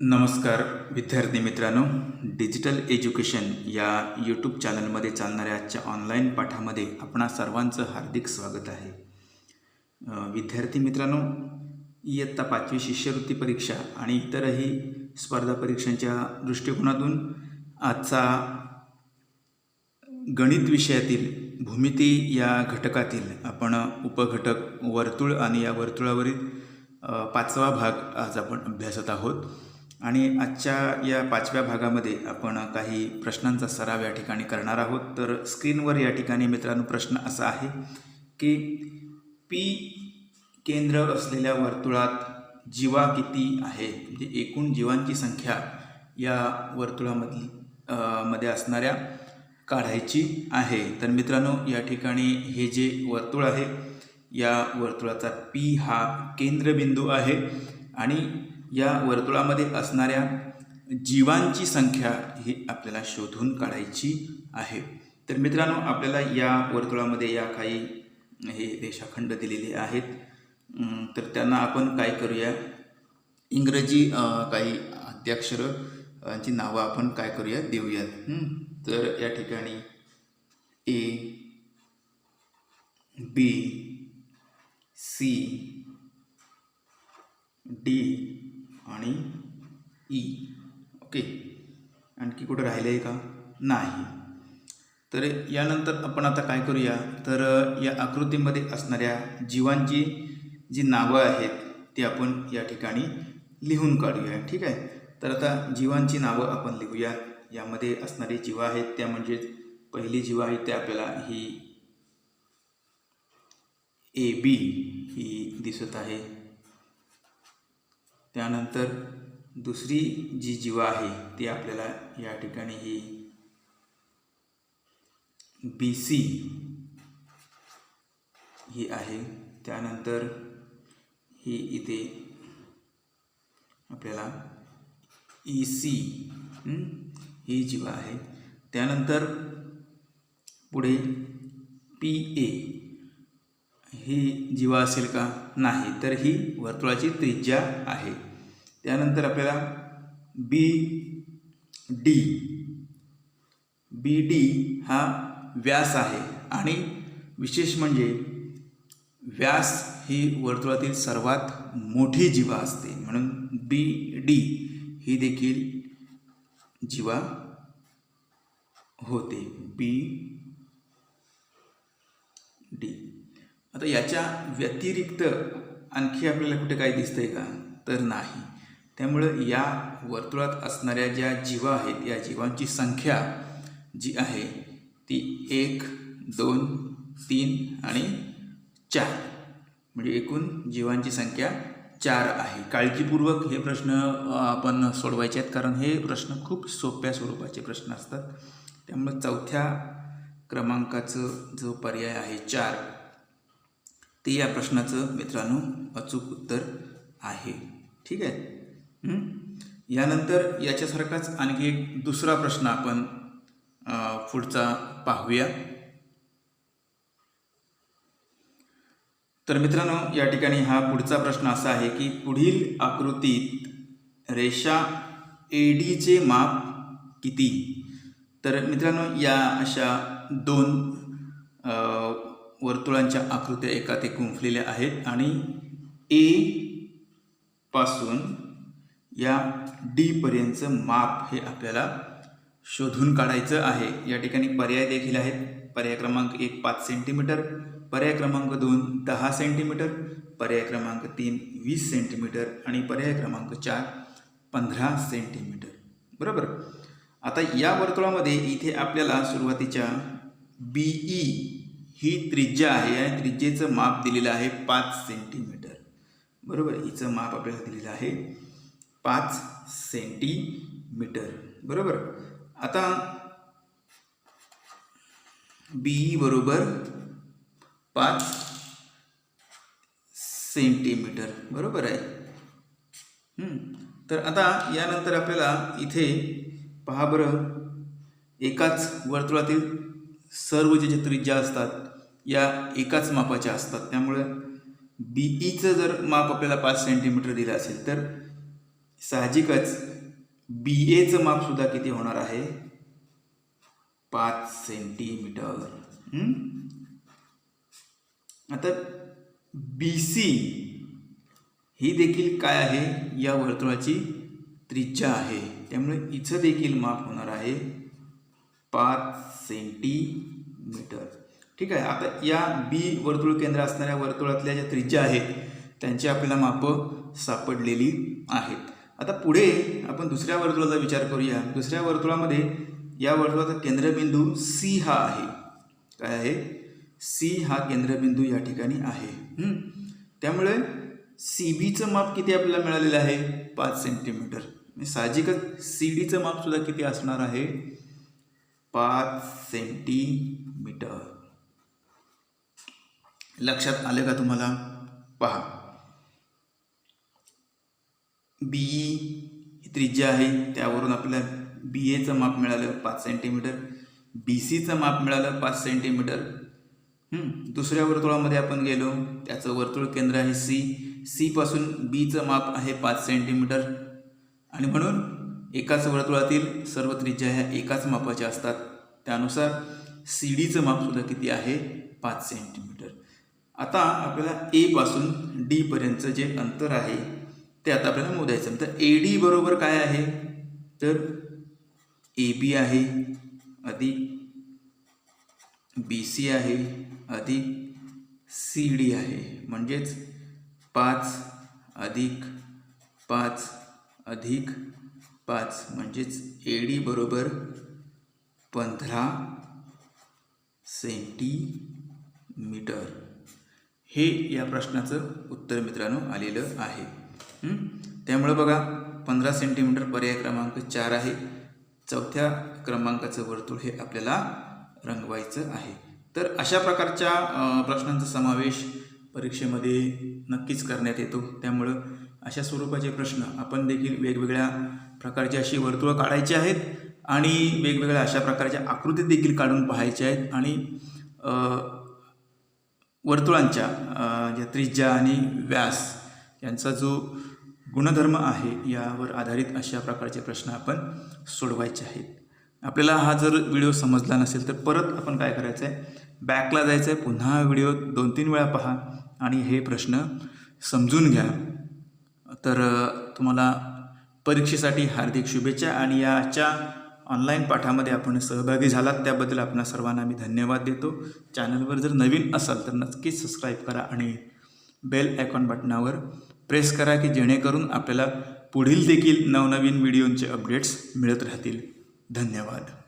नमस्कार विद्यार्थी मित्रांनो. डिजिटल एज्युकेशन या यूट्यूब चॅनलमध्ये चालणाऱ्या आजच्या ऑनलाईन पाठामध्ये आपणा सर्वांचं हार्दिक स्वागत आहे. विद्यार्थी मित्रांनो इयत्ता पाचवी शिष्यवृत्ती परीक्षा आणि इतरही स्पर्धा परीक्षांच्या दृष्टिकोनातून आजचा गणित विषयातील भूमिती या घटकातील आपण उपघटक वर्तुळ आणि या वर्तुळावरील पाचवा भाग आज आपण अभ्यासत आहोत. आणि आजच्या या पाचव्या भागामध्ये आपण काही प्रश्नांचा सराव या ठिकाणी करणार आहोत. तर स्क्रीनवर या ठिकाणी मित्रांनो प्रश्न असा आहे की पी केंद्र असलेल्या वर्तुळात जीवा किती आहे? म्हणजे एकूण जीवांची संख्या या वर्तुळामधली मध्ये असणाऱ्या काढायची आहे. तर मित्रांनो या ठिकाणी हे जे वर्तुळ आहे या वर्तुळाचा पी हा केंद्रबिंदू आहे. आणि या वर्तुळामध्ये असणाऱ्या जीवांची संख्या ही आपल्याला शोधून काढायची आहे. तर मित्रांनो आपल्याला या वर्तुळामध्ये या काही हे रेषाखंड दिलेले आहेत. तर त्यांना आपण काय करूया? इंग्रजी काही अद्याक्षरांची नावं आपण काय करूया? देऊयात. तर या ठिकाणी ए बी सी डी आणि ई. ओके आणखी कुठं राहिलं आहे का? नाही. तर यानंतर आपण आता काय करूया? तर या आकृतीमध्ये असणाऱ्या जीवांची जी नावं आहेत ती आपण या ठिकाणी लिहून काढूया. ठीक आहे? तर आता जीवांची नावं आपण लिहूया. यामध्ये असणारी जीव आहेत त्या म्हणजे पहिली जीवा आहे त्या आपल्याला ही ए बी ही दिसत आहे. त्यानंतर दुसरी जी जीवा आहे, ती आपल्याला या ही बी सी ही आहे. त्यानंतर ही इथे आपल्याला ई सी ही? जीवा आहे. त्यानंतर पुढे पी ए ही जीवा असेल का? नाही. तर ही वर्तुळाची त्रिज्या आहे. त्यानंतर आपल्याला बी डी बी डी हा व्यास आहे. आणि विशेष म्हणजे व्यास ही वर्तुळातील सर्वात मोठी जीवा असते. म्हणून बी डी ही देखील जीवा होते. बी डी आता याच्या व्यतिरिक्त आणखी आपल्याला कुठे काय दिसतंय का? तर नाही. त्यामुळं या वर्तुळात असणाऱ्या ज्या जीवा आहेत या जीवांची संख्या जी आहे ती एक दोन तीन आणि चार. म्हणजे एकूण जीवांची संख्या चार आहे. काळजीपूर्वक हे प्रश्न आपण सोडवायचे आहेत कारण हे प्रश्न खूप सोप्या स्वरूपाचे प्रश्न असतात. त्यामुळे चौथ्या क्रमांकाचं जो पर्याय आहे चार ते या प्रश्नाचं मित्रांनो अचूक उत्तर आहे. ठीक आहे? यानंतर याच्यासारखाच आणखी एक दुसरा प्रश्न आपण पुढचा पाहूया. तर मित्रांनो या ठिकाणी हा पुढचा प्रश्न असा आहे की पुढील आकृतीत रेषा एडीचे माप किती? तर मित्रांनो या अशा दोन वर्तुळांच्या आकृत्या एका ते गुंफलेल्या आहेत आणि ए पासून या डीपर्यंतचं माप हे आपल्याला शोधून काढायचं आहे. या ठिकाणी पर्याय देखील आहेत. पर्याय क्रमांक एक पाच सेंटीमीटर पर्याय क्रमांक दोन दहा सेंटीमीटर पर्याय क्रमांक तीन वीस सेंटीमीटर आणि पर्याय क्रमांक चार पंधरा सेंटीमीटर बरोबर? आता या वर्तुळामध्ये इथे आपल्याला सुरुवातीच्या बी ई ही त्रिज्या आहे आणि त्रिज्येचं माप दिलेलं आहे पाच सेंटीमीटर. बरोबर? हिचं माप आपल्याला दिलेलं आहे पाच सेंटीमीटर. बरोबर? आता बीई बरोबर पाच सेंटीमीटर. बरोबर आहे? तर आता यानंतर आपल्याला इथे पहा बरं एकाच वर्तुळातील सर्व जे त्रिज्या असतात या एकाच मापाच्या असतात. त्यामुळं बीईचं जर माप आपल्याला पाच सेंटीमीटर दिलं असेल तर साहजिकच बी एचं मापसुद्धा किती होणार आहे? पाच सेंटीमीटर आता बी सी ही देखील काय आहे? या वर्तुळाची त्रिज्या आहे. त्यामुळे इथं देखील माप होणार आहे पाच सेंटीमीटर ठीक आहे. आता या बी वर्तुळ केंद्र असणाऱ्या वर्तुळातल्या ज्या त्रिज्या आहेत त्यांची आपल्याला मापं सापडलेली आहेत. आता पुढे आपण दुसऱ्या वर्तुळाचा विचार करूया. दुसऱ्या वर्तुळामध्ये या वर्तुळाचा केंद्रबिंदू सी हा आहे. काय आहे? सी हा केंद्रबिंदू या ठिकाणी आहे. त्यामुळे सी बीचं माप किती आपल्याला मिळालेलं आहे? पाच सेंटीमीटर म्हणजे साहजिकच सी डीचं मापसुद्धा किती असणार आहे? पाच सेंटीमीटर लक्षात आलं का तुम्हाला? पहा. बी ही त्रिज्या आहे. त्यावरून आपल्याला बी एचं माप मिळालं पाच सेंटीमीटर बी सीचं माप मिळालं पाच सेंटीमीटर दुसऱ्या वर्तुळामध्ये आपण गेलो. त्याचं वर्तुळ केंद्र आहे सी सीपासून बीचं माप आहे पाच सेंटीमीटर आणि म्हणून एकाच वर्तुळातील सर्व त्रिज्या ह्या एकाच मापाच्या असतात. त्यानुसार सी डीचं मापसुद्धा किती आहे? पाच सेंटीमीटर आता आपल्याला एपासून डीपर्यंतचं जे अंतर आहे ते आता आपल्याला मोजायचं तर ए डी बरोबर काय आहे? तर ए बी आहे अधिक बी सी आहे अधिक सी डी आहे. म्हणजेच पाच अधिक पाच अधिक पाच म्हणजेच ए डी बरोबर पंधरा सेंटीमीटर. हे या प्रश्नाचं उत्तर मित्रांनो आलेलं आहे. त्यामुळं बघा पंधरा सेंटीमीटर पर्याय क्रमांक चार आहे. चौथ्या क्रमांकाचं वर्तुळ हे आपल्याला रंगवायचं आहे. तर अशा प्रकारच्या प्रश्नांचा समावेश परीक्षेमध्ये नक्कीच करण्यात येतो. त्यामुळं अशा स्वरूपाचे प्रश्न आपण देखील वेगवेगळ्या प्रकारची अशी वर्तुळं काढायची आहेत आणि वेगवेगळ्या अशा प्रकारच्या आकृती देखील काढून पाहायच्या आहेत आणि वर्तुळांच्या ज्या त्रिज्या आणि व्यास यांचा जो गुणधर्म आहे यावर आधारित अशा प्रकारचे प्रश्न आपण सोडवायचे आहेत. आपल्याला हा जर व्हिडिओ समजला नसेल तर परत आपण काय करायचं आहे? बॅकला जायचं आहे. पुन्हा व्हिडिओ दोन तीन वेळा पहा आणि हे प्रश्न समजून घ्या. तर तुम्हाला परीक्षेसाठी हार्दिक शुभेच्छा आणि याच्या ऑनलाईन पाठामध्ये आपण सहभागी झालात त्याबद्दल आपणा सर्वांना मी धन्यवाद देतो. चॅनलवर जर नवीन असाल तर नक्कीच सबस्क्राईब करा आणि बेल आयकॉन बटनावर प्रेस करा की जेणेकरून आपल्याला पुढील देखील नवनवीन व्हिडिओंचे अपडेट्स मिळत राहतील. धन्यवाद.